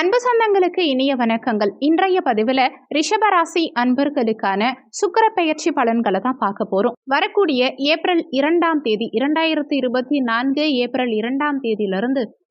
அன்பு சொந்தங்களுக்கு இனிய வணக்கங்கள். இன்றைய பதிவில் ரிஷபராசி அன்பர்களுக்கான சுக்கிர பெயர்ச்சி பலன்களை தான் பார்க்க போறோம். வரக்கூடிய ஏப்ரல் இரண்டாம் தேதி இரண்டாயிரத்தி இருபத்தி நான்கு ஏப்ரல் இரண்டாம் தேதியிலிருந்து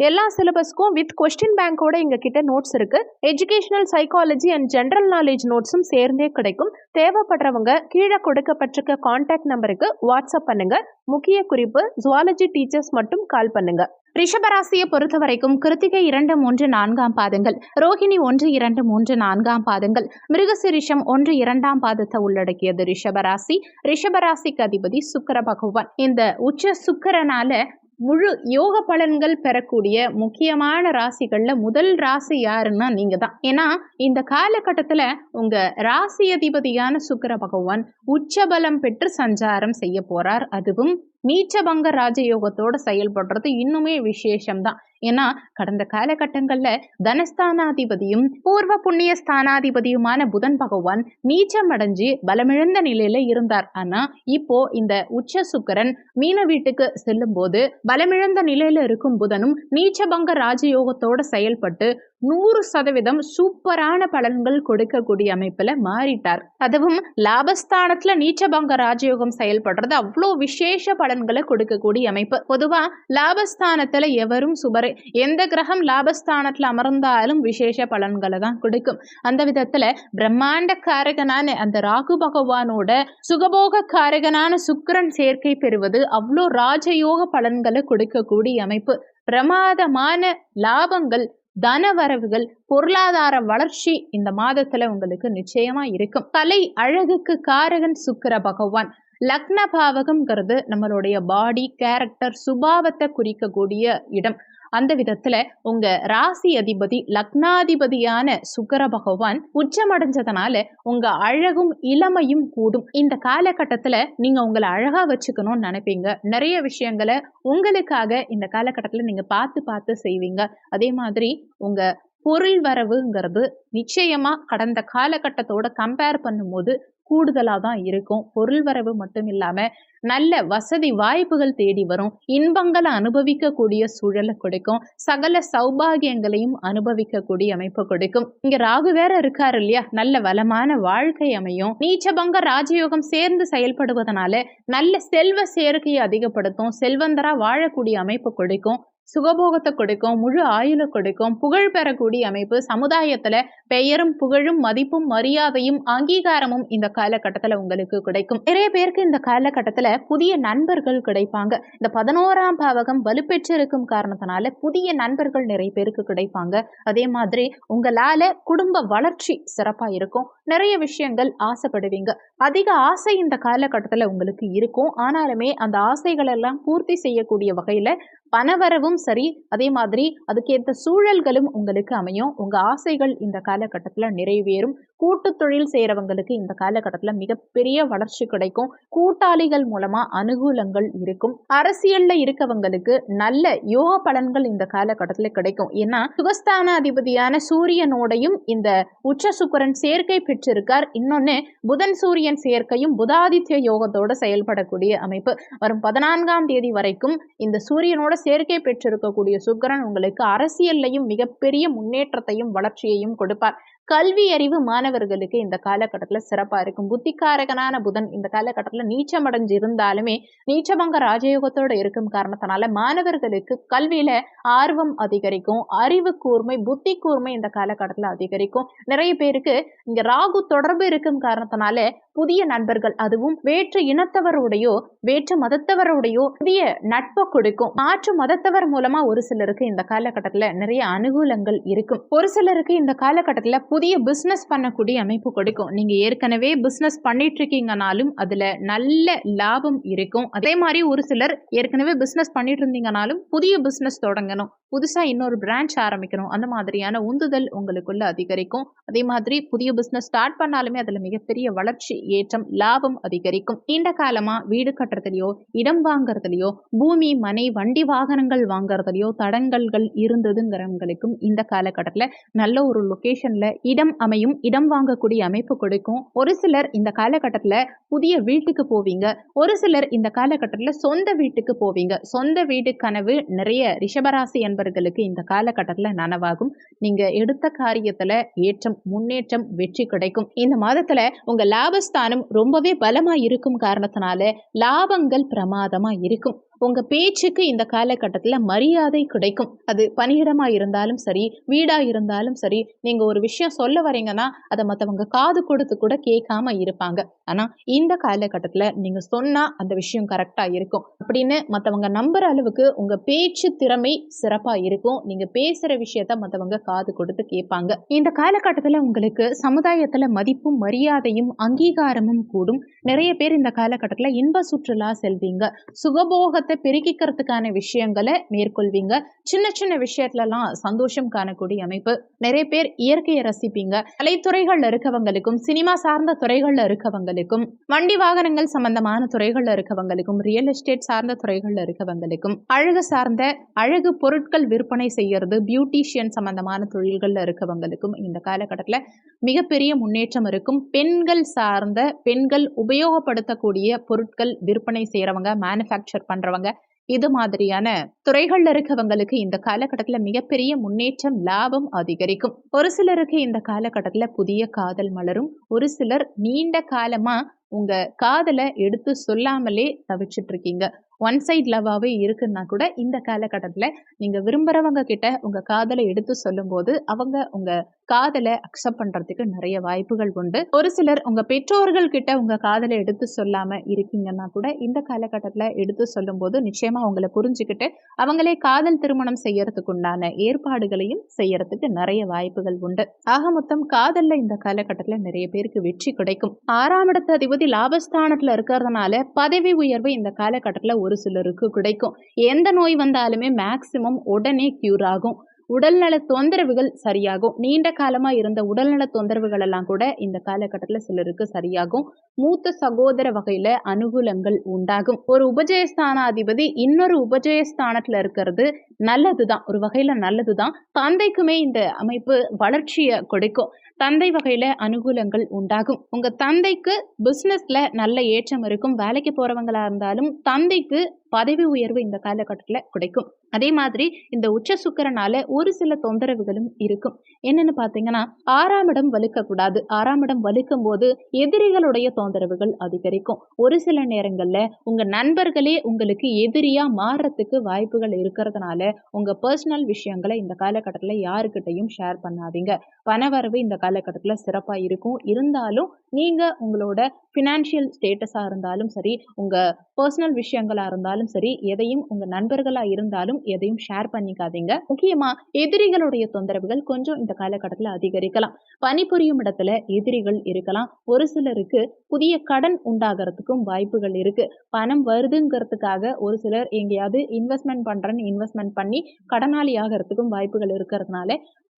எல்லா சிலபஸ்க்கும் வித் கொஸ்டின் பேங்கோட எங்க கிட்ட நோட்ஸ் இருக்கு. Educational psychology and general knowledge நோட்ஸும் சேர்ந்தே கிடைக்கும். தேவைப்படுறவங்க கீழே கொடுக்கப்பட்டிருக்க கான்டாக்ட் நம்பருக்கு வாட்ஸ்அப் பண்ணுங்க. முக்கிய குறிப்பு ஜுவாலஜி டீச்சர்ஸ் மட்டும் கால் பண்ணுங்க. ரிஷபராசியை பொறுத்த வரைக்கும் கிருத்திகை இரண்டு மூன்று நான்காம் பாதங்கள் ரோஹிணி ஒன்று இரண்டு மூன்று நான்காம் பாதங்கள் மிருகசிரிஷம் ஒன்று இரண்டாம் பாதத்தை உள்ளடக்கியது ரிஷபராசி. ரிஷபராசிக்கு அதிபதி சுக்கர பகவான். இந்த உச்ச சுக்கரனால முழு யோக பலன்கள் பெறக்கூடிய முக்கியமான ராசிகள்ல முதல் ராசி யாருன்னா நீங்க தான். ஏன்னா இந்த காலகட்டத்துல உங்க ராசி அதிபதியான சுக்கர பகவான் உச்சபலம் பெற்று சஞ்சாரம் செய்ய போறார். அதுவும் நீச்சபங்க ராஜயோகத்தோட செயல்படுறது இன்னுமே விசேஷம்தான். ஏன்னா கடந்த காலகட்டங்கள்ல தனஸ்தானாதிபதியும் பூர்வ புண்ணிய ஸ்தானாதிபதியுமான புதன் பகவான் நீச்சம் அடைஞ்சு பலமிழந்த நிலையில இருந்தார். ஆனா இப்போ இந்த உச்ச சுக்கரன் மீன வீட்டுக்கு செல்லும் போது பலமிழந்த நிலையில இருக்கும் புதனும் நீச்சபங்க ராஜயோகத்தோட செயல்பட்டு நூறு சதவீதம் சூப்பரான பலன்கள் கொடுக்கக்கூடிய அமைப்புல மாறிட்டார். அதுவும் லாபஸ்தானத்துல நீச்சபங்க ராஜயோகம் செயல்படுறது அவ்வளோ விசேஷ பலன்களை கொடுக்கக்கூடிய அமைப்பு. பொதுவா லாபஸ்தானத்துல எவரும் சுபரே எந்த கிரகம் லாபஸ்தானத்துல அமர்ந்தாலும் விசேஷ பலன்களை தான் கொடுக்கும். அந்த விதத்துல பிரம்மாண்ட காரகனான அந்த ராகு பகவானோட சுகபோக காரகனான சுக்கரன் சேர்க்கை பெறுவது அவ்வளோ ராஜயோக பலன்களை கொடுக்கக்கூடிய அமைப்பு. பிரமாதமான லாபங்கள் தனவரவுகள் பொருளாதார வளர்ச்சி இந்த மாதத்துல உங்களுக்கு நிச்சயமா இருக்கும். கலை அழகுக்கு காரகன் சுக்கர பகவான். லக்ன பாவகம்ங்கிறது நம்மளுடைய பாடி கேரக்டர் சுபாவத்தை குறிக்கக்கூடிய இடம். அந்த விதத்துல உங்க ராசி அதிபதி லக்னாதிபதியான சுக்கர பகவான் உச்சமடைஞ்சதுனால உங்க அழகும் இளமையும் கூடும். இந்த காலகட்டத்துல நீங்க உங்களை அழகா வச்சுக்கணும்னு நினைப்பீங்க. நிறைய விஷயங்களை உங்களுக்காக இந்த காலகட்டத்துல நீங்க பார்த்து பார்த்து செய்வீங்க. அதே மாதிரி உங்க பொருள் வரவுங்கிறது நிச்சயமா கடந்த காலகட்டத்தோட கம்பேர் பண்ணும்போது கூடுதலாக தான் இருக்கும். பொருள் வரவு மட்டும் இல்லாமல் நல்ல வசதி வாய்ப்புகள் தேடி வரும். இன்பங்களை அனுபவிக்கக்கூடிய சூழலை கொடுக்கும். சகல சௌபாகியங்களையும் அனுபவிக்கக்கூடிய அமைப்பு கொடுக்கும். இங்க ராகு வேற இருக்காரு இல்லையா? நல்ல வளமான வாழ்க்கை அமையும். நீச்சபங்க ராஜயோகம் சேர்ந்து செயல்படுவதனால நல்ல செல்வ சேர்க்கையை அதிகப்படுத்தும். செல்வந்தரா வாழக்கூடிய அமைப்பு கொடுக்கும். சுகபோகத்தை கொடுக்கும் முழு ஆயுளை கொடுக்கும் புகழ் பெறக்கூடிய அமைப்பு சமுதாயத்துல பெயரும் புகழும் மதிப்பும் மரியாதையும் அங்கீகாரமும் இந்த காலகட்டத்துல உங்களுக்கு கிடைக்கும். நிறைய பேருக்கு இந்த காலகட்டத்துல புதிய நண்பர்கள் கிடைப்பாங்க. இந்த பதினோராம் பாவகம் வலுப்பெற்றிருக்கும் காரணத்தினால புதிய நண்பர்கள் நிறைய பேருக்கு கிடைப்பாங்க. அதே மாதிரி உங்களால குடும்ப வளர்ச்சி சிறப்பா இருக்கும். நிறைய விஷயங்கள் ஆசைப்படுவீங்க. அதிக ஆசை இந்த காலகட்டத்துல உங்களுக்கு இருக்கும். ஆனாலுமே அந்த ஆசைகள் எல்லாம் பூர்த்தி செய்யக்கூடிய வகையில பணவரவும் சரி அதே மாதிரி அதுக்கேற்ற சூழல்களும் உங்களுக்கு அமையும். உங்க ஆசைகள் இந்த காலகட்டத்தில் நிறைவேறும். கூட்டு தொழில் செய்கிறவங்களுக்கு இந்த காலகட்டத்தில் மிகப்பெரிய வளர்ச்சி கிடைக்கும். கூட்டாளிகள் மூலமா அனுகூலங்கள் இருக்கும். அரசியல்ல இருக்கவங்களுக்கு நல்ல யோக பலன்கள் இந்த காலகட்டத்தில் கிடைக்கும். ஏன்னா சுகஸ்தான அதிபதியான சூரியனோடையும் இந்த உச்ச சுக்கரன் சேர்க்கை பெற்றிருக்கார். இன்னொன்னு புதன் சூரியன் சேர்க்கையும் புதாதித்ய யோகத்தோட செயல்படக்கூடிய அமைப்பு. வரும் பதினான்காம் தேதி வரைக்கும் இந்த சூரியனோட சேர்க்கை பெற்றிருக்கக்கூடிய சுக்கரன் உங்களுக்கு அரசியல்லையும் மிகப்பெரிய முன்னேற்றத்தையும் வளர்ச்சியையும் கொடுப்பார். கல்வியறிவு மாணவர்களுக்கு இந்த காலகட்டத்தில் சிறப்பாக இருக்கும். புத்திகாரகனான புதன் இந்த காலகட்டத்தில் நீச்சமடைஞ்சு இருந்தாலுமே நீச்சமங்க ராஜயோகத்தோட இருக்கும் காரணத்தினால மாணவர்களுக்கு கல்வியில ஆர்வம் அதிகரிக்கும். அறிவு கூர்மை புத்தி கூர்மை இந்த காலகட்டத்தில் அதிகரிக்கும். நிறைய பேருக்கு இங்க ராகு தொடர்பு இருக்கும் காரணத்தினால புதிய நண்பர்கள் அதுவும் வேற்று இனத்தவருடையோ வேற்று மதத்தவருடையோ புதிய நட்பை கொடுக்கும். மாற்று மதத்தவர் மூலமா ஒரு சிலருக்கு இந்த காலகட்டத்தில் நிறைய அனுகூலங்கள் இருக்கும். ஒரு சிலருக்கு இந்த காலகட்டத்தில் புதிய பிஸ்னஸ் பண்ணக்கூடிய அமைப்பு கொடுக்கும். நீங்க ஏற்கனவே பிஸ்னஸ் பண்ணிட்டு இருக்கீங்கனாலும் அதுல நல்ல லாபம் இருக்கும். அதே மாதிரி ஒரு சிலர் ஏற்கனவே பிஸ்னஸ் பண்ணிட்டு இருந்தீங்கனாலும் புதிய பிஸ்னஸ் தொடங்கணும். புதுசாக இன்னொரு பிரான்ச் ஆரம்பிக்கணும். அந்த மாதிரியான உந்துதல் உங்களுக்குள்ள அதிகரிக்கும். அதே மாதிரி புதிய பிஸ்னஸ் ஸ்டார்ட் பண்ணாலுமே அதில் மிகப்பெரிய வளர்ச்சி ஏற்றம் லாபம் அதிகரிக்கும். நீண்ட காலமா வீடு கட்டுறதுலையோ இடம் வாங்குறதுலையோ பூமி மனை வண்டி வாகனங்கள் வாங்குறதுலையோ தடங்கல்கள் இருந்ததுங்கிறவங்களுக்கும் இந்த காலகட்டத்தில் நல்ல ஒரு லொக்கேஷனில் இடம் அமையும். இடம் வாங்கக்கூடிய அமைப்பு கொடுக்கும். ஒரு சிலர் இந்த காலகட்டத்தில் புதிய வீட்டுக்கு போவீங்க. ஒரு சிலர் இந்த காலகட்டத்தில் சொந்த வீட்டுக்கு போவீங்க. சொந்த வீடு கனவு நிறைய ரிஷபராசி என்பது என்பர்களுக்கு இந்த காலகட்டத்துல நனவாகும். நீங்க எடுத்த காரியத்துல ஏற்றம் முன்னேற்றம் வெற்றி கிடைக்கும். இந்த மாதத்துல உங்க லாபஸ்தானம் ரொம்பவே பலமா இருக்கும் காரணத்தினால லாபங்கள் பிரமாதமா இருக்கும். உங்க பேச்சுக்கு இந்த காலகட்டத்தில் மரியாதை கிடைக்கும். அது பணியிடமா இருந்தாலும் சரி வீடா இருந்தாலும் சரி நீங்க ஒரு விஷயம் சொல்ல வரீங்கன்னா அதை மற்றவங்க காது கொடுத்து கூட கேட்காம இருப்பாங்க. ஆனா இந்த காலகட்டத்தில் நீங்க சொன்னா அந்த விஷயம் கரெக்டா இருக்கும். அப்படின்னு மற்றவங்க நம்புற அளவுக்கு உங்க பேச்சு திறமை சிறப்பா இருக்கும். நீங்க பேசுற விஷயத்த மற்றவங்க காது கொடுத்து கேட்பாங்க. இந்த காலகட்டத்தில் உங்களுக்கு சமுதாயத்தில் மதிப்பும் மரியாதையும் அங்கீகாரமும் கூடும். நிறைய பேர் இந்த காலகட்டத்தில் இன்ப சுற்றுலா செல்வீங்க. சுகபோகத்தை பெருக்கிக்கிறதுக்கான விஷயங்களை மேற்கொள்வீங்க. சின்ன சின்ன விஷயத்துலலாம் சந்தோஷம் காணக்கூடிய அமைப்பு. நிறைய பேர் இயற்கையை ரசிப்பீங்க. கலைத்துறைகள்ல இருக்கவங்களுக்கும் சினிமா சார்ந்த துறைகள்ல இருக்கவங்களுக்கும் வண்டி வாகனங்கள் சம்பந்தமான துறைகள்ல இருக்கவங்களுக்கும் ரியல் எஸ்டேட் சார்ந்த துறைகள்ல இருக்கவங்களுக்கும் அழகு சார்ந்த அழகு பொருட்கள் விற்பனை செய்யறது பியூட்டிஷியன் சம்பந்தமான தொழில்கள்ல இருக்கவங்களுக்கும் இந்த காலகட்டத்துல மிகப்பெரிய முன்னேற்றம் இருக்கும். பெண்கள் சார்ந்த பெண்கள் உபயோகப்படுத்தக்கூடிய பொருட்கள் விற்பனை செய்யறவங்க மேனுஃபேக்சர் பண்றவங்க இது மாதிரியான துறைகள்ல இருக்கவங்களுக்கு இந்த காலகட்டத்துல மிகப்பெரிய முன்னேற்றம் லாபம் அதிகரிக்கும். ஒரு சிலருக்கு இந்த காலகட்டத்துல புதிய காதல் மலரும். ஒரு சிலர் நீண்ட காலமா உங்க காதலை எடுத்து சொல்லாமலே தவிச்சிட்டு இருக்கீங்க. ஒன் சைட் லவ்வாகவே இருக்குன்னா கூட இந்த காலகட்டத்தில் நீங்கள் விரும்புகிறவங்க கிட்ட உங்கள் காதலை எடுத்து சொல்லும்போது அவங்க உங்கள் காதலை அக்செப்ட் பண்ணுறதுக்கு நிறைய வாய்ப்புகள் உண்டு. ஒரு சிலர் உங்கள் பெற்றோர்கள் கிட்ட உங்கள் காதலை எடுத்து சொல்லாமல் இருக்கீங்கன்னா கூட இந்த காலகட்டத்தில் எடுத்து சொல்லும்போது நிச்சயமாக அவங்கள புரிஞ்சுக்கிட்டு அவங்களே காதல் திருமணம் செய்யறதுக்கு உண்டான ஏற்பாடுகளையும் செய்யறதுக்கு நிறைய வாய்ப்புகள் உண்டு. ஆக மொத்தம் காதலில் இந்த காலகட்டத்தில் நிறைய பேருக்கு வெற்றி கிடைக்கும். ஆறாம் இடத்து அதிபதி லாபஸ்தானத்தில் இருக்கிறதுனால பதவி உயர்வு இந்த காலகட்டத்தில் ஒரு சிலருக்கு கிடைக்கும். எந்த நோய் வந்தாலுமே மேக்சிமம் உடனே க்யூர் ஆகும். உடல்நல தொந்தரவுகள் சரியாகும். நீண்ட காலமா இருந்த உடல்நல தொந்தரவுகள் எல்லாம் கூட இந்த காலகட்டத்தில் சிலருக்கு சரியாகும். மூத்த சகோதர வகையில அனுகூலங்கள் உண்டாகும். ஒரு உபஜயஸ்தானாதிபதி இன்னொரு உபஜயஸ்தானத்துல இருக்கிறது நல்லதுதான். ஒரு வகையில நல்லதுதான். தந்தைக்குமே இந்த அமைப்பு வளர்ச்சியை கொடுக்கும். தந்தை வகையில அனுகூலங்கள் உண்டாகும். உங்க தந்தைக்கு பிசினஸ்ல நல்ல ஏற்றம் இருக்கும். வேலைக்கு போறவங்களா இருந்தாலும் தந்தைக்கு பதவி உயர்வு இந்த காலகட்டத்தில் கிடைக்கும். அதே மாதிரி இந்த உச்ச சுக்கரனால ஒரு சில தொந்தரவுகளும் இருக்கும். என்னன்னு பார்த்தீங்கன்னா ஆறாம் இடம் வலுக்கக்கூடாது. ஆறாம் இடம் வலுக்கும் போது எதிரிகளுடைய தொந்தரவுகள் அதிகரிக்கும். ஒரு சில நேரங்கள்ல உங்க நண்பர்களே உங்களுக்கு எதிரியா மாறுறதுக்கு வாய்ப்புகள் இருக்கிறதுனால உங்க பர்சனல் விஷயங்களை இந்த காலகட்டத்தில் யாருக்கிட்டையும் ஷேர் பண்ணாதீங்க. பணவரவு இந்த காலகட்டத்தில் சிறப்பா இருக்கும். இருந்தாலும் நீங்க உங்களோட ஃபினான்ஷியல் ஸ்டேட்டஸாக இருந்தாலும் சரி உங்கள் பர்சனல் விஷயங்களாக இருந்தாலும் சரி எதையும் உங்கள் நண்பர்களாக இருந்தாலும் எதையும் ஷேர் பண்ணிக்காதீங்க. முக்கியமாக எதிரிகளுடைய தொந்தரவுகள் கொஞ்சம் இந்த காலகட்டத்தில் அதிகரிக்கலாம். பணிபுரியும் இடத்துல எதிரிகள் இருக்கலாம். ஒரு சிலருக்கு புதிய கடன் உண்டாகிறதுக்கும் வாய்ப்புகள் இருக்கு. பணம் வருதுங்கிறதுக்காக ஒரு சிலர் எங்கேயாவது இன்வெஸ்ட்மெண்ட் பண்ணுறேன்னு இன்வெஸ்ட்மெண்ட் பண்ணி கடனாளி ஆகிறதுக்கும் வாய்ப்புகள் இருக்கிறதுனால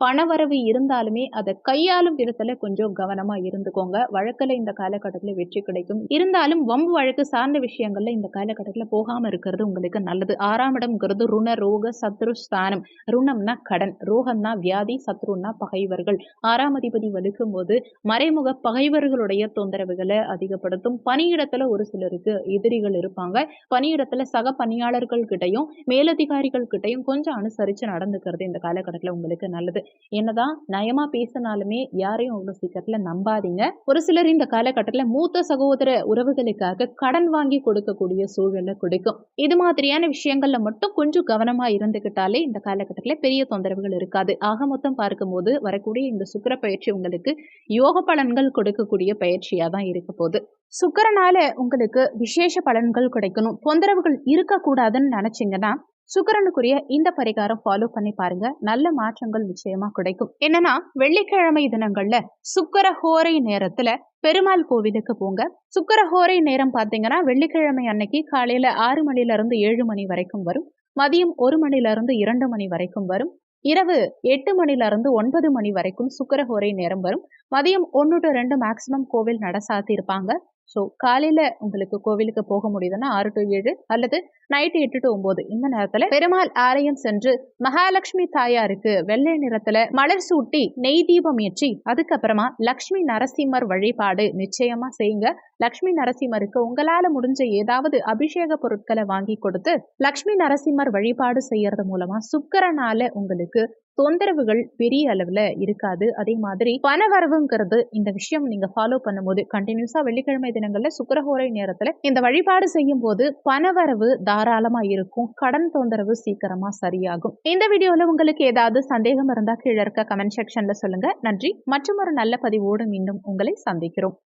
பணவரவு இருந்தாலுமே அதை கையாளும் விதத்துல கொஞ்சம் கவனமா இருந்துக்கோங்க. வழக்குல இந்த காலகட்டத்தில் வெற்றி கிடைக்கும். இருந்தாலும் வம்பு வழக்கு சார்ந்த விஷயங்கள்ல இந்த காலகட்டத்தில் போகாம இருக்கிறது உங்களுக்கு நல்லது. ஆறாம் இடம்ங்கிறது ருண ரோக சத்ரு ஸ்தானம். ருணம்னா கடன் ரோகம்னா வியாதி சத்ருன்னா பகைவர்கள். ஆறாம் அதிபதி வலுக்கும் போது மறைமுக பகைவர்களுடைய தொந்தரவுகளை அதிகப்படுத்தும். பணியிடத்துல ஒரு சிலருக்கு எதிரிகள் இருப்பாங்க. பணியிடத்துல சக பணியாளர்கள் கிட்டையும் மேலதிகாரிகள் கிட்டையும் கொஞ்சம் அனுசரிச்சு நடந்துக்கிறது இந்த காலகட்டத்தில் உங்களுக்கு நல்லது. என்னதான் நயமா பேசினாலுமே யாரையும் அவ்வளோ சீக்கிரத்தில் நம்பாதீங்க. ஒரு சிலர் இந்த காலகட்டத்தில் மூத்த சகோதர உறவுகளுக்காக கடன் வாங்கி கொடுக்கக்கூடிய சூழலை கொடுக்கும். இது மாதிரியான விஷயங்கள்ல மட்டும் கொஞ்சம் கவனமா இருந்துக்கிட்டாலே இந்த காலகட்டத்தில் பெரிய தொந்தரவுகள் இருக்காது. ஆக மொத்தம் பார்க்கும்போது வரக்கூடிய இந்த சுக்கிர பயிற்சி உங்களுக்கு யோக பலன்கள் கொடுக்கக்கூடிய பயிற்சியாக தான் இருக்க போகுது. சுக்கரனால உங்களுக்கு விசேஷ பலன்கள் கிடைக்கணும். தொந்தரவுகள் இருக்கக்கூடாதுன்னு நினைச்சீங்கன்னா சுக்கரனுக்குரிய இந்த பரிகாரம் ஃபாலோ பண்ணி பாருங்க. நல்ல மாற்றங்கள் நிச்சயமா கிடைக்கும். என்னன்னா வெள்ளிக்கிழமை தினங்கள்ல சுக்கர ஹோரை நேரத்துல பெருமாள் கோவிலுக்கு போங்க. சுக்கர ஹோரை நேரம் பார்த்தீங்கன்னா வெள்ளிக்கிழமை அன்னைக்கு காலையில ஆறு மணில இருந்து ஏழு மணி வரைக்கும் வரும். மதியம் ஒரு மணில இருந்து இரண்டு மணி வரைக்கும் வரும். இரவு எட்டு மணில இருந்து ஒன்பது மணி வரைக்கும் சுக்கரஹோரை நேரம் வரும். மதியம் ஒன்று டு ரெண்டு மேக்சிமம் கோவில் நட சாத்தியிருப்பாங்க ஸோ காலையில் உங்களுக்கு கோவிலுக்கு போக முடியுதுன்னா ஆறு டு ஏழு அல்லது நைட்டு எட்டு டு ஒம்பது இந்த நேரத்தில் பெருமாள் ஆலயம் சென்று மகாலட்சுமி தாயாருக்கு வெள்ளை நிறத்தில் மலர் சூட்டி நெய் தீபம் ஏற்றி அதுக்கப்புறமா லக்ஷ்மி நரசிம்மர் வழிபாடு நிச்சயமா செய்யுங்க. லக்ஷ்மி நரசிம்மருக்கு உங்களால முடிஞ்ச ஏதாவது அபிஷேக பொருட்களை வாங்கி கொடுத்து லக்ஷ்மி நரசிம்மர் வழிபாடு செய்யறது மூலமா சுக்கரனால உங்களுக்கு தொந்தரவுகள் பெரிய அளவில் இருக்காது. அதே மாதிரி பணவரவுங்கிறது இந்த விஷயம் நீங்க ஃபாலோ பண்ணும்போது கண்டினியூஸா வெள்ளிக்கிழமை தினங்கள்ல சுக்கரஹோரை நேரத்துல இந்த வழிபாடு செய்யும் போது பணவரவு தாராளமா இருக்கும். கடன் தொந்தரவு சீக்கிரமா சரியாகும். இந்த வீடியோல உங்களுக்கு ஏதாவது சந்தேகம் இருந்தா கீழே இருக்க கமெண்ட் செக்ஷன்ல சொல்லுங்க. நன்றி. மற்றும் ஒரு நல்ல பதிவோடு மீண்டும் உங்களை சந்திக்கிறோம்.